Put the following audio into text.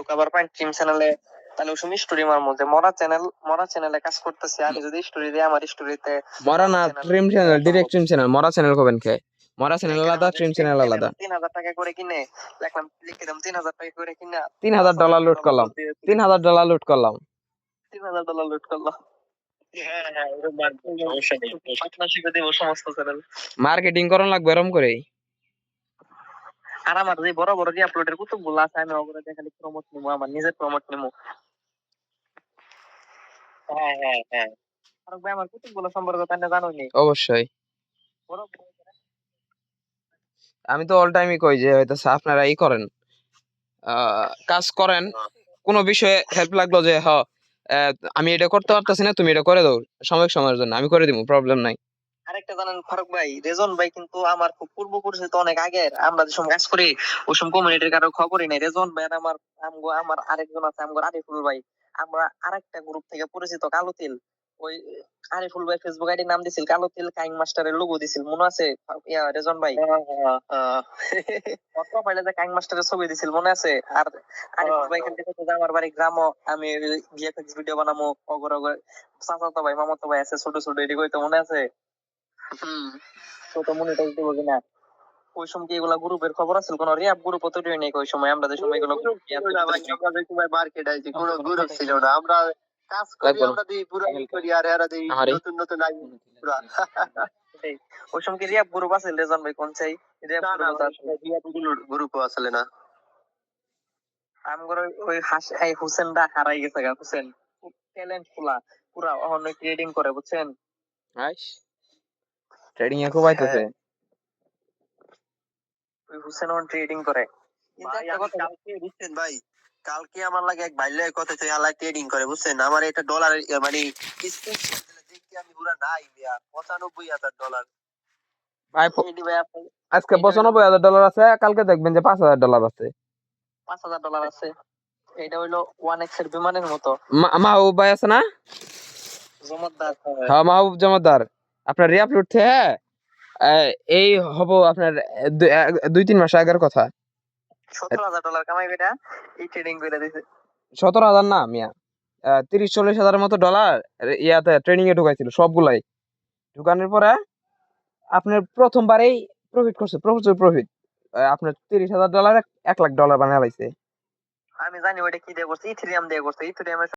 ঢুকাবার পাই trim চ্যানেলে তাহলে ওই সময় স্টোরি মার মধ্যে। মরা চ্যানেল মরা চ্যানেলে কাজ করতেছে। আমি যদি স্টোরি দিই আমার স্টোরিতে মরা না ট্রিম চ্যানেল ডিরেক্ট ট্রিম চ্যানেল মরা চ্যানেল কবেন কে? মরা চ্যানেল আলাদা ট্রিম চ্যানেল আলাদা। তিন হাজার টাকা করে কিনে দেখলাম লিখে দিলাম তিন হাজার টাকা করে কিনা। তিন হাজার ডলার লুট করলাম। তিন হাজার ডলার লুট করলাম। তিন হাজার ডলার লুট করলাম। হ্যাঁ হ্যাঁ এরকম মার্কেটিং করন লাগবে এরম করে আর আমার যে বড় বড় যে আপলোডের কুতুব আছে আমি ওগুলো প্রমোট নিবো আমার নিজের প্রমোট নিবো। হ্যাঁ হ্যাঁ হ্যাঁ। ভাই আমার কুতুবগুলো সম্পর্কে তাই জানো নি। অবশ্যই। আমি তো অল টাইমই কই যে হয়তো আপনারা ই করেন। আহ, কাজ করেন। কোনো বিষয়ে হেল্প লাগল যে হ আহ, আমি এটা করতে পারতেছি না তুমি এটা করে দাও। সাময়িক সময়ের জন্য। আমি করে দিব প্রবলেম নাই। আরেকটা জানেন ফারুক ভাই রেজন ভাই কিন্তু আমার খুব পূর্ব পরিচিত অনেক আগের। আমরা যে সময় কাজ করি ওই সময় কমিউনিটির কারও খবরই নাই। রেজন ভাই আর আমার আমগো আমার আরেকজন আছে আমগো আরিফুল ভাই। আমরা আরেকটা গ্রুপ থেকে পরিচিত কালো তিল ওই আরিফুল ভাই ফেসবুক আইডি নাম দিছিল কালো তিল কাইং মাস্টারের লোগো দিছিল। মনে আছে ইয়া রেজন ভাই? অত পাইলে যে কাইং মাস্টারের ছবি দিছিল মনে আছে? আর আরিফুল ভাই কইতো যে আমার বাড়ি গ্রামও আমি ভিএফএক্স ভিডিও বানামো অগর অগর। চাচাতো ভাই মামাতো ভাই আছে ছোট ছোট এটি কইতো মনে আছে? তো তো মনিটাইজ দিব কিনা? ওই সময় কি এগুলা গ্রুপের খবর আছে? কোন রিয়াপ গ্রুপ তৈরি নাই ওই সময়? আমরা যে সময় এগুলো মার্কেট আইছি কোনো গ্রুপ ছিল না। আমরা কাজ করি আমরা দিই পুরো করি আর এরা দিই নতুন নতুন আই ওই সময় কি রিয়াপ গ্রুপ আছে? রেজন ভাই কোন চাই? রিয়াপ না না গ্রুপ গ্রুপ আসলে না। আমগর ওই হাস এই হুসেন দা হারাই গেছে গা হুসেন। খুব ট্যালেন্ট ফুলা। পুরা অনেক ট্রেডিং করে বুঝছেন? ট্রেডিং এ খুব আইতেছে। ওই হুসেন অন ট্রেডিং করে ভাই, একটা আমি কথা কালকে বুঝছেন? ভাই কালকে আমার লাগে এক ভাই লাগে কথা তুই ট্রেডিং করে বুঝছেন? আমার এটা ডলার মানে দেখি আমি পুরা নাই মিয়া পঁচানব্বই হাজার ডলার ভাই আজকে পঁচানব্বই হাজার ডলার আছে কালকে দেখবেন যে পাঁচ হাজার ডলার আছে। পাঁচ হাজার ডলার আছে। এটা হইল ওয়ান এক্সের বিমানের মতো। মা- মাহবুব ভাই আছে না? জমতদার হ্যাঁ মাহবুব জমাদার। আপনার রিয়াপলোড থেকে এই হব আপনার দুই তিন মাস আগের কথা। সতেরো হাজার ডলার কামাই বেটা এই ট্রেডিং করে দিছে। সতেরো হাজার না মিয়া। তিরিশ চল্লিশ হাজারের মতো ডলার ইয়াতে ট্রেনিং এ ঢুকাইছিল সবগুলাই। ঢুকানোর পরে আপনার প্রথমবারেই প্রফিট করছে প্রচুর প্রফিট আপনার তিরিশ হাজার ডলার এক লাখ ডলার বানায় পাইছে আমি জানি ওইটা কি দিয়ে করছে ইথিরিয়াম দিয়ে করছে ইথিরিয়ামের